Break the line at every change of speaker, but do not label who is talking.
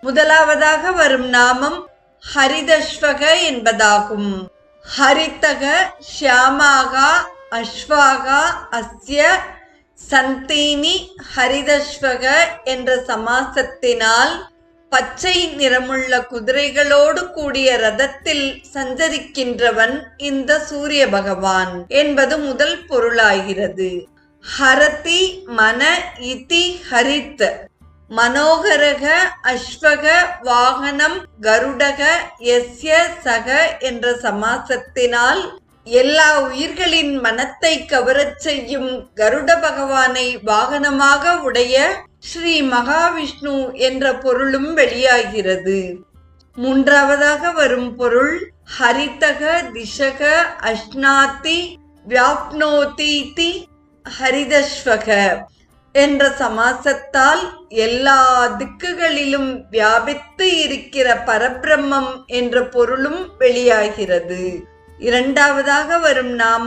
முதலாவதாக வரும் நாமம் ஹரிதஸ்வக என்பதாகும். ஹரித்தக ஷியாமாகா அஸ்வாகா அஸ்ய சந்தீனி ஹரிதஸ்வக என்ற சமாசத்தினால் பச்சை நிறமுள்ள குதிரைகளோடு கூடிய ரதத்தில் சஞ்சரிக்கின்றவன் இந்த சூரிய பகவான் என்பது முதல் பொருளாகிறது. ஹரதி மன இதி ஹரித். மனோகரக அஸ்வக வாகனம் கருடக எஸ்ய சக என்ற சமாசத்தினால் எல்லா உயிர்களின் மனத்தை கவரச் செய்யும் கருட பகவானை வாகனமாக உடைய ஸ்ரீ மகாவிஷ்ணு என்ற பொருளும் வெளியாகிறது. மூன்றாவதாக வரும் பொருள் ஹரிதக திசக அஷ்னாத்தி வியாப்னோதீதி ஹரிதஸ்வக. என்ற சமாசத்தால் எல்லா திக்குகளிலும் வியாபித்து இருக்கிற பரபிரம்மம் என்ற பொருளும் வெளியாகிறது. இரண்டாவதாக வரும் நாம்